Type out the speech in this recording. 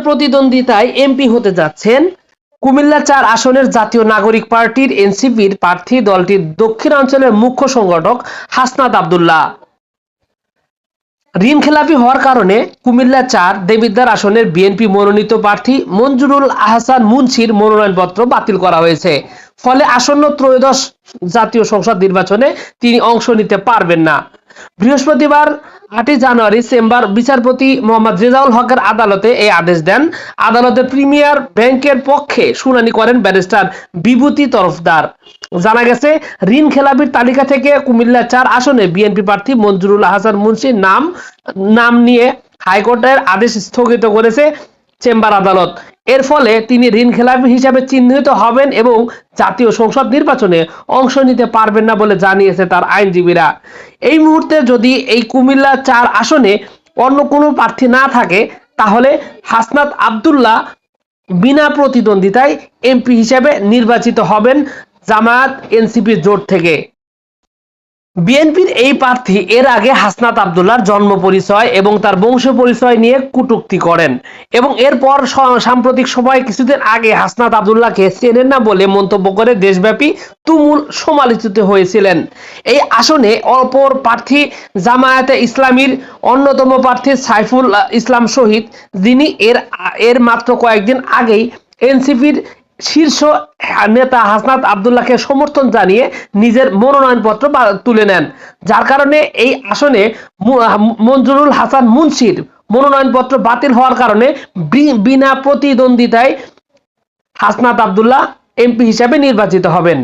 প্রতিদ্বন্দ্বিতায় এমপি হতে যাচ্ছেন কুমিল্লা চার আসনের জাতীয় নাগরিক পার্টির এনসিপির প্রার্থী দলটির দক্ষিণাঞ্চলের মুখ্য সংগঠক হাসনাদ আবদুল্লাহ। ঋণ খেলাপি হওয়ার কারণে কুমিল্লা চার, দেবিদ্বার আসনের বিএনপি মনোনীত প্রার্থী মঞ্জুরুল আহসান মুন্সির মনোনয়নপত্র বাতিল করা হয়েছে। ফলে আসন্ন ত্রয়োদশ জাতীয় সংসদ নির্বাচনে তিনি অংশ নিতে পারবেন না। বৃহস্পতিবার আটই জানুয়ারি চেম্বার বিচারপতি মোহাম্মদ রেজাউল হকের আদালতে এই আদেশ দেন। আদালতে প্রিমিয়ার ব্যাংকের পক্ষে শুনানি করেন ব্যারিস্টার বিভূতি তরফদার। জানা গেছে, ঋণ খেলাপির তালিকা থেকে কুমিল্লা চার আসনে বিএনপি প্রার্থী মঞ্জুরুল হাসান মুন্সির নাম নাম নিয়ে হাইকোর্টের আদেশ স্থগিত করেছে চেম্বার আদালত। এর ফলে তিনি ঋণ খেলাপি হিসাবে চিহ্নিত হবেন এবং জাতীয় সংসদ নির্বাচনে অংশ নিতে পারবেন না বলে জানিয়েছে তার আইনজীবীরা। এই মুহূর্তে যদি এই কুমিল্লা চার আসনে অন্য কোনো প্রার্থী না থাকে, তাহলে হাসনাত আবদুল্লাহ বিনা প্রতিদ্বন্দ্বিতায় এমপি হিসেবে নির্বাচিত হবেন জামায়াত এনসিপি জোট থেকে। বিএনপির এই প্রার্থী এর আগে হাসনাত আবদুল্লাহর জন্ম পরিচয় এবং তার বংশ পরিচয় নিয়ে কটূক্তি করেন এবং এরপর সাম্প্রতিক সময় কিছুদিন আগে হাসনাত আবদুল্লাহকে চেনেন না বলে মন্তব্য করে দেশব্যাপী তুমুল সমালোচিত হয়েছিলেন। এই আসনে অপর প্রার্থী জামায়াতে ইসলামীর অন্যতম প্রার্থী সাইফুল ইসলাম শহীদ, যিনি এর এর মাত্র কয়েকদিন আগেই এনসিপির শীর্ষ নেতা হাসনাত আবদুল্লাহকে সমর্থন জানিয়ে নিজের মনোনয়নপত্র তুলে নেন। যার কারণে এই আসনে মঞ্জুরুল হাসান মুন্সির মনোনয়নপত্র বাতিল হওয়ার কারণে বিনা প্রতিদ্বন্দ্বিতায় হাসনাত আবদুল্লাহ এমপি হিসাবে নির্বাচিত হবেন।